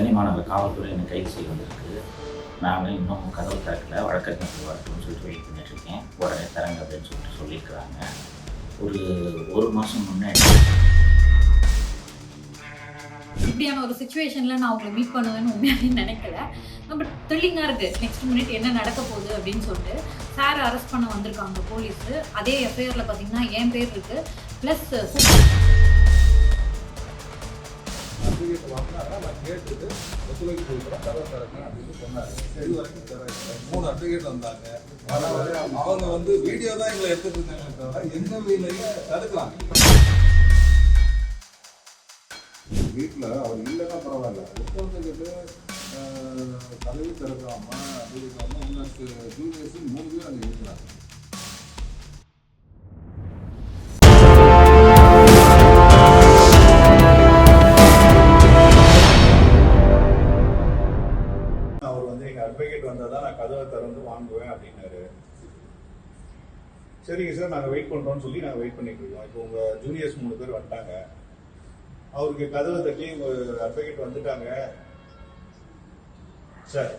சென்னை மாநகர காவல்துறை என்னை கைது செய்ய வந்திருக்கு. நான் இன்னும் கதவு திறக்கல வழக்கறிஞர் வரட்டும்னு சொல்லிட்டு வெயிட் பண்ணிட்டுருக்கேன் உடனே தரங்க அப்படின்னு சொல்லிட்டு சொல்லியிருக்கிறாங்க. ஒரு ஒரு மாதம் முன்னாடி. இப்படியான ஒரு சுச்சுவேஷனில் நான் உங்களை மீட் பண்ணுவேன்னு உண்மையாவே நினைக்கல. பட் த்ரில்லிங்காக இருக்குது நெக்ஸ்ட் மினிட் என்ன நடக்க போகுது அப்படின்னு சொல்லிட்டு சார் அரெஸ்ட் பண்ண வந்திருக்காங்க போலீஸு அதே எஃப்ஐஆரில் பார்த்தீங்கன்னா என் பேர் இருக்குது ப்ளஸ் சர்டிஃபிகேட் வாங்கினாரா? நான் கேட்டுட்டு ஒத்துழைப்பு கொடுக்குறேன் தர தரேன் அப்படின்னு சொன்னாரு. இது வரைக்கும் மூணு அட்வொகேட் வந்தாங்க. ஆனால் அவங்க வந்து வீடியோ தான் எங்களை எடுத்துட்டு இருந்தாங்களே தவிர எங்க வீட்லையும் தடுக்கலாம். வீட்டில் அவர் இல்லைன்னா பரவாயில்ல. ஒருத்தவங்களுக்கு தலைவி திறக்காம அட்வொகேட் உங்களுக்கு ஜூனியர்ஸ் மூணு பேர் அங்கே இருக்கிறாங்க. சரிங்க சார் நாங்கள் வெயிட் பண்ணுறோம்னு சொல்லி நாங்கள் வெயிட் பண்ணிட்டு இருக்கோம். இப்போ உங்கள் ஜூனியர்ஸ் மூணு பேர் வந்துட்டாங்க. அவருக்கு கதவை தட்டி உங்கள் அட்வொகேட் வந்துட்டாங்க. Sir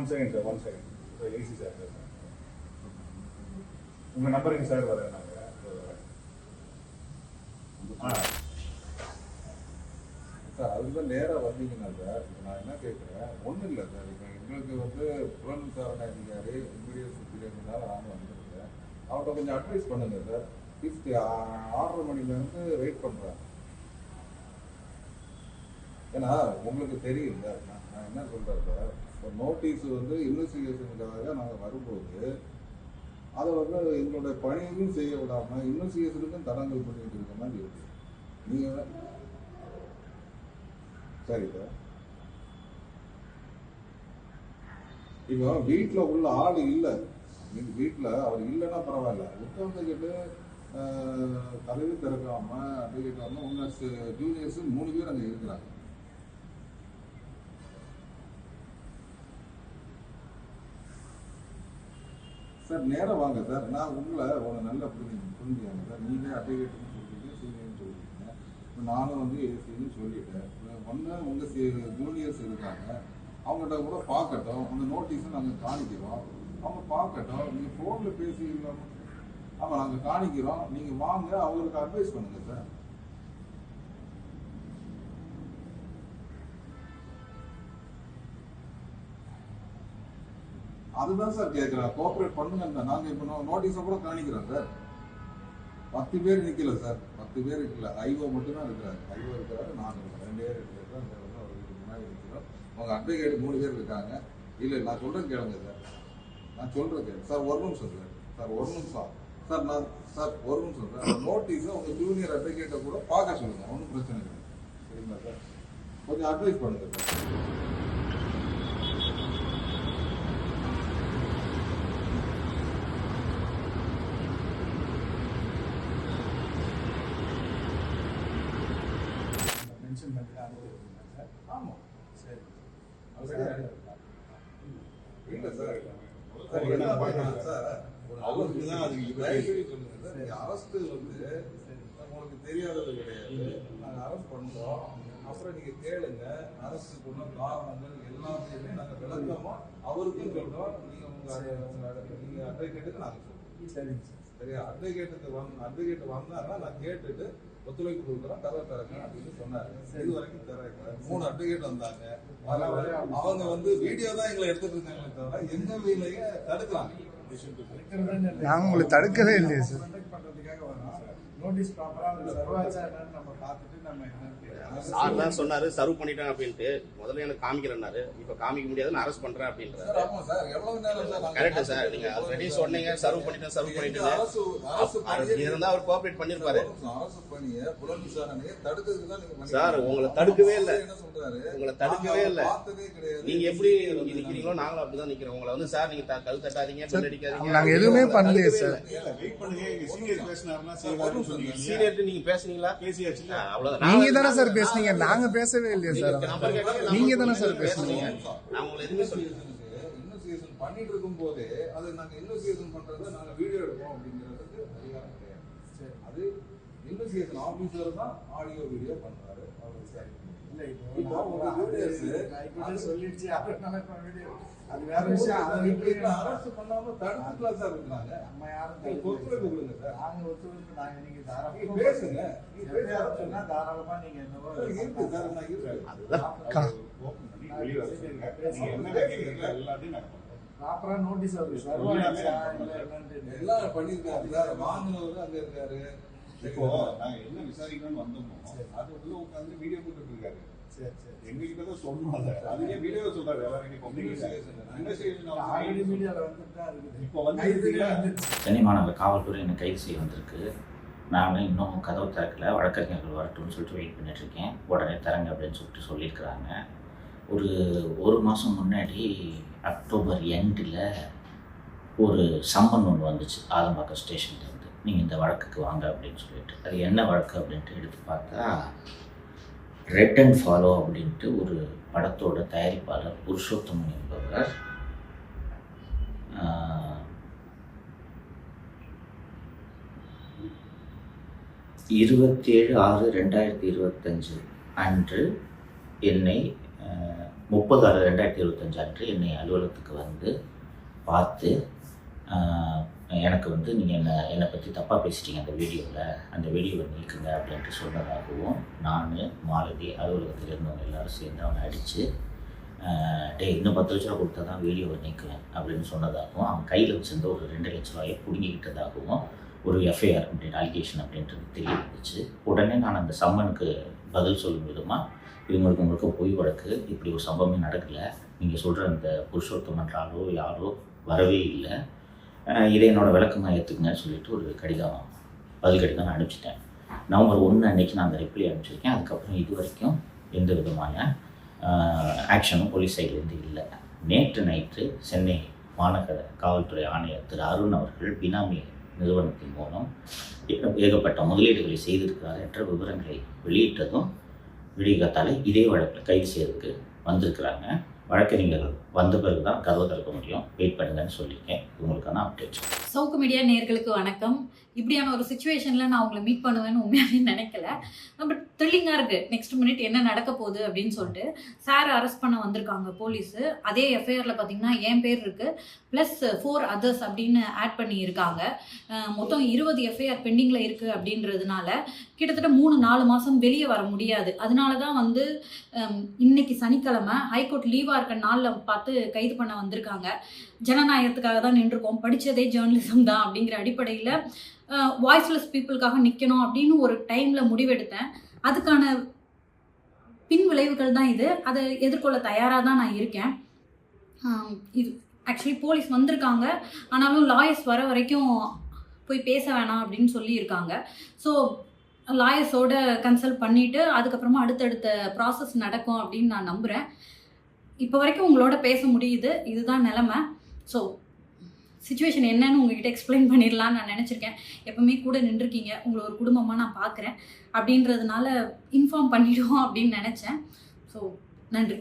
one second sir one second sir AC sir உங்கள் நம்பருக்கு சார் வரேன் ஆ. சார் அதுக்கு நேராக வந்தீங்கன்னா சார் இப்போ நான் என்ன கேட்குறேன் ஒன்றும் இல்லை சார் இப்போ எங்களுக்கு வந்து புலன் விசாரணை அதிகாரி இமீடியட் சுப்பீரியர்னால நானும் வந்திருக்கேன். அவர்கிட்ட கொஞ்சம் அட்வைஸ் பண்ணுங்க சார் ஃபிஃப்த் ஆறரை மணிலேருந்து வெயிட் பண்ணுறேன் ஏன்னா உங்களுக்கு தெரியும் சார் நான் நான் என்ன சொல்கிறேன் சார் ஒரு நோட்டீஸ் வந்து இன்வெஸ்டிகேஷனுக்காக நாங்கள் வரும்போது அதை வந்து எங்களுடைய பணியையும் செய்ய விடாமல் இன்வெஸ்டிகேஷனுக்கும் தடங்கல் பண்ணிட்டு இருக்க மாதிரி இருக்கு. நீங்கள் சரி சார் இப்போ வீட்டில் உள்ள ஆள் இல்லை. வீட்டில் அவர் இல்லைன்னா பரவாயில்ல. உத்தரவுக்கிட்டு கதவு திறக்காம அட்வொகேட் வந்து உங்க ஜூனியர்ஸ் மூணு பேர் அங்கே இருக்கிறாங்க. சார் நேரம் வாங்க சார். நான் உங்களை உங்களை நல்ல புரிஞ்சு புரிஞ்சுக்காங்க சார். நீங்களே அட்வொகேட்னு சொல்லிட்டு சீனியர்னு சொல்லிட்டீங்க. இப்போ நானும் வந்து ஏசின்னு சொல்லிட்டேன். ஒன்று உங்கள் ஜூனியர்ஸ் இருக்காங்க. அவங்ககிட்ட கூட பார்க்கட்டும். அந்த நோட்டீஸை நாங்கள் காணிக்கிறோம். அவங்க பார்க்கட்டும். நீங்கள் ஃபோனில் பேசி இல்லாமல் ஆமாம் நாங்கள் காணிக்கிறோம். நீங்கள் வாங்க. அவங்களுக்கு அட்வைஸ் பண்ணுங்கள் சார். அதுதான் சார் கேட்குறேன் கோஆப்ரேட் பண்ணுங்க நாங்கள் இப்போ நோட்டீஸை கூட காணிக்கிறோம் சார். பத்து பேர் நிக்கல சார். பத்து பேர் இருக்கல ஐஓ மட்டும்தான் இருக்கிறாரு. ஐஓ இருக்கிறாரு நாங்கள் ரெண்டு பேர் இருக்கிறது அவருக்கு முன்னாடி இருக்கிறோம் அவங்க அட்வொகேட் மூணு பேர் இருக்காங்க. இல்லை நான் சொல்றேன் கேளுங்க சார். நான் சொல்றேன் கேளு சார் ஒரு நிமிஷம் சார். சார் ஒரு நிமிஷம். சார் நான் சார் ஒரு நிமிஷம் சார். அந்த நோட்டீஸை உங்க ஜூனியர் அட்வொகேட்டை கூட பார்க்க சொல்லுங்க. ஒன்றும் பிரச்சனை இல்லை. சரிங்களா சார்? கொஞ்சம் அட்வைஸ் பண்ணுங்க சார் மென்ஷன் பண்ணி தான் அனுப்பியிருக்கீங்க சார் ஆமாம் சரி. இல்லை சார். அவருக்கு தான் அதுக்கு அரஸ்ட் வந்து உங்களுக்கு தெரியாதது கிடையாது. நாங்க அரெஸ்ட் பண்றோம். அப்புறம் நீங்க கேளுங்க. அரசு சொன்ன காரணங்கள் எல்லாத்தையுமே நாங்க விளக்கமா அவருக்கும் சொல்றோம். நீங்க உங்க உங்க நீங்க அட்வொகேட்டுக்கு நாங்க சொல்றோம். சரிங்க சார். சரியா அட்வொகேட்டுக்கு வந்து அட்வொகேட் வந்தாருன்னா நான் கேட்டுட்டு ஒத்துழைப்பு கொடுக்குறோம் தர தரேன் அப்படின்னு சொன்னாரு. இது வரைக்கும் தரேன். மூணு அட்வொகேட் வந்தாங்க. அவங்க வந்து வீடியோ தான் எங்களை எடுத்துட்டு இருந்தாங்களே தவிர எங்க வீட்லயே தடுக்கிறாங்க நாங்கள் உங்களை தடுக்கவே இல்லையே சார் நோட்டீஸ் ப்ராப்பரா சர்வாச்சா என்னன்னு நம்ம பார்த்துட்டு நம்ம. சார் தான் சொன்னாரு சர்வ் பண்ணிட்டேன் அப்படின்ட்டு. முதல்ல எனக்கு காமிக்கிறேன்னாரு இப்ப காமிக்க முடியாது நான் அரெஸ்ட் பண்றேன் அப்படின்றாரு. ஆமா சார் எவ்வளவு நேரம் சார் நாங்க கரெக்ட் சார் நீங்க ஆல்ரெடி சொன்னீங்க சர்வ் பண்ணிட்டேன் சர்வ் எங்க பண்ணிட்டேன் அரசு அரசு பணியை இருந்தா அவர் கோஆபரேட் பண்ணிருப்பாரு. ஒரு நிமிஷம், அரசு பணியை புலன் விசாரணையை தடுக்கிறதுக்கு தான் நீங்க பண்ணீங்க. சார், உங்களை தடுக்கவே இல்ல. என்ன சொல்றாரு? உங்களை தடுக்கவே நாங்க இல்ல. நீங்க எப்படி இங்க நிக்கிறீங்களோ நாங்களும் அப்படிதான் நிக்கிறோம். உங்களை வந்து சார் நீங்க கல் தட்டாதீங்க நாங்க எதுவுமே பண்ணலையே சார். வெயிட் பண்ணுங்க. சீனியர் பேசினாருன்னா இல்லையா? சீனியர் நீங்க பேசுனீங்களா? பேசியாச்சு. நீங்க தானே சார் பேசுனீங்க. நாங்க பேசவே இல்லையே சார். நீங்க நீங்க தானே சார் பேசுனீங்க. நான் உங்களை எதுவுமே சொல்லி பண்ணிட்டு இருக்கும் போதே அது நாங்க இன்வெஸ்டிகேஷன் பண்றத நாங்க வீடியோ எடுப்போம் அப்படிங்கிறதுக்கு அதிகாரம் கிடையாது அது இன்வெஸ்டிகேஷன் ஆபீசர் தான் ஆடியோ வீடியோ பண்றாரு. அவர் இல்ல இப்போ உங்க ஹைகோர்ட் சொல்லிடுச்சு அது வேற விஷயம். அரசு பண்ணாம தடுத்துக்கலாம் சார் இருக்கிறாங்க. நம்ம யாரும் ஒத்துழைப்பு கொடுங்க சார். நாங்க ஒத்துழைப்பு நாங்க தாராளமா பேசுங்க. சொன்னா தாராளமா நீங்க என்னவோ இருக்கு சார் நான் இருக்கு. அதுதான் ஓப்பன் பண்ணி வெளியே வர சொல்லுங்க. நீங்க என்ன கேட்கறீங்களோ எல்லாத்தையும் நாங்க பண்றோம் ப்ராப்பரா நோட்டீஸ் இல்ல என்னன்னு எல்லாம் பண்ணிருக்காரு சார் வாங்கினவர் அங்க இருக்காரு. இப்போ நாங்க என்ன விசாரிக்கணும்னு வந்தோமோ அது உள்ள உட்கார்ந்து வீடியோ போட்டுட்டு இருக்காரு சரி சரி. எங்க கிட்ட தான் சொன்னோம் அதை. அதுக்கே வீடியோ சொல்றாரு வந்து சென்னை மாநகர காவல்துறை என்னை கைது செய்ய வந்திருக்கு. நான் இன்னும் கதவு திறக்கல வழக்கறிஞர்கள் வரட்டும்னு சொல்லிட்டு வெயிட் பண்ணிட்டு இருக்கேன். உடனே திறங்க அப்படின்னு சொல்லிட்டு சொல்லியிருக்கிறாங்க. ஒரு ஒரு மாதம் முன்னாடி அக்டோபர் எண்டில் ஒரு சம்மன் ஒன்று வந்துச்சு ஆதம்பாக்கம் ஸ்டேஷன்லேருந்து நீங்கள் இந்த வழக்குக்கு வாங்க அப்படின்னு சொல்லிட்டு அது என்ன வழக்கு அப்படின்ட்டு எடுத்து பார்த்தா ரெட் அண்ட் ஃபாலோ அப்படின்ட்டு ஒரு படத்தோட தயாரிப்பாளர் புருஷோத்தமன் என்பவர். இருபத்தேழு ஆறு ரெண்டாயிரத்தி இருபத்தஞ்சு அன்று என்னை முப்பது ஆறு ரெண்டாயிரத்தி இருபத்தஞ்சு அன்று என்னை அலுவலகத்துக்கு வந்து பார்த்து எனக்கு வந்து நீங்கள் என்னை என்னை பற்றி தப்பாக பேசிட்டீங்க அந்த வீடியோவில் அந்த வீடியோவை நீக்குங்க அப்படின்ட்டு சொன்னதாகவும் நான் மாலதி அலுவலகத்தில் இருந்தவங்க எல்லோரும் சேர்ந்து அவனை அடித்து டே இன்னும் பத்து லட்ச ரூபா கொடுத்தா தான் வீடியோவை நீக்குவேன் அப்படின்னு சொன்னதாகவும் அவன் கையில் வச்சிருந்த ஒரு ரெண்டு லட்ச ரூபாயை பிடுங்கிக்கிட்டதாகவும் ஒரு எஃப்ஐஆர் அப்படின்னு அலிகேஷன் அப்படின்றது தெரிய வந்துச்சு உடனே நான் அந்த சம்மனுக்கு பதில் சொல்லும் விதமாக இவங்களுக்கு உங்களுக்கு பொய் வழக்கு இப்படி ஒரு சம்பவமே நடக்கலை. நீங்கள் சொல்கிற அந்த புருஷோத்தமன்றாலோ யாரோ வரவே இல்லை. இதை என்னோட விளக்கமாக ஏற்றுக்குங்கன்னு சொல்லிட்டு ஒரு கடிதம் பதில் கடிதம் நான் அனுப்பிச்சிட்டேன். நவம்பர் ஒன்று அன்னைக்கு நான் அந்த ரிப்ளை அனுப்பிச்சிருக்கேன். அதுக்கப்புறம் இது வரைக்கும் எந்த விதமான ஆக்ஷனும் போலீஸ் சைட்லேருந்து இல்லை. நேற்று நைட்டு சென்னை மாநகர காவல்துறை ஆணையர் திரு அருண் அவர்கள் பினாமி நிறுவனத்தின் மூலம் ஏகப்பட்ட முதலீடுகளை செய்திருக்கிறார் என்ற விவரங்களை வெளியிட்டதும் விடிகாத்தால இதே வழக்கில் கைது செய்யறதுக்கு வந்திருக்கிறாங்க. வழக்கறிஞர்கள் வந்த பிறகு தான் கதவை திறக்க முடியும். வெயிட் பண்ணுங்கன்னு சொல்லியிருக்கேன். உங்களுக்கான அப்டேட் சவுக்கு மீடியா நேர்களுக்கு வணக்கம். இப்படியான ஒரு சுச்சுவேஷனில் நான் உங்களை மீட் பண்ணுவேன்னு உண்மையாவே நினைக்கல. பட் த்ரில்லிங்காக இருக்குது நெக்ஸ்ட் மினிட் என்ன நடக்க போகுது அப்படின்னு சொல்லிட்டு சார் அரெஸ்ட் பண்ண வந்திருக்காங்க போலீஸு அதே எஃப்ஐஆரில் பார்த்தீங்கன்னா என் பேர் இருக்குது ப்ளஸ் ஃபோர் அதர்ஸ் அப்படின்னு ஆட் பண்ணி இருக்காங்க மொத்தம் இருபது எஃப்ஐஆர் பெண்டிங்கில் இருக்குது அப்படின்றதுனால கிட்டத்தட்ட மூணு நாலு மாதம் வெளியே வர முடியாது. அதனால தான் வந்து இன்னைக்கு சனிக்கிழமை ஹைகோர்ட் லீவாக இருக்க நாளில் பார்த்து கைது பண்ண வந்திருக்காங்க. ஜனநாயகத்துக்காக தான் நின்றுருக்கோம். படித்ததே ஜேர்னலிசம் தான் அப்படிங்கிற அடிப்படையில் வாய்ஸ்லெஸ் பீப்புளுக்காக நிற்கணும் அப்படின்னு ஒரு டைமில் முடிவெடுத்தேன். அதுக்கான பின் விளைவுகள் தான் இது. அதை எதிர்கொள்ள தயாராக தான் நான் இருக்கேன். இது ஆக்சுவலி போலீஸ் வந்திருக்காங்க. ஆனாலும் லாயர்ஸ் வர வரைக்கும் போய் பேச வேணாம் அப்படின்னு சொல்லியிருக்காங்க. ஸோ லாயர்ஸோட கன்சல்ட் பண்ணிவிட்டு அதுக்கப்புறமா அடுத்தடுத்த ப்ராசஸ் நடக்கும் அப்படின்னு நான் நம்புகிறேன் இப்போ வரைக்கும் உங்களோட பேச முடியுது. இதுதான் நிலமை. ஸோ சுச்சுவேஷன் என்னன்னு உங்ககிட்ட எக்ஸ்பிளைன் பண்ணிடலான்னு நான் நினச்சிருக்கேன். எப்பவுமே கூட நின்றுருக்கீங்க. உங்களை ஒரு குடும்பமாக நான் பார்க்குறேன் அப்படின்றதுனால இன்ஃபார்ம் பண்ணிடுவோம் அப்படின்னு நினச்சேன். ஸோ நன்றி.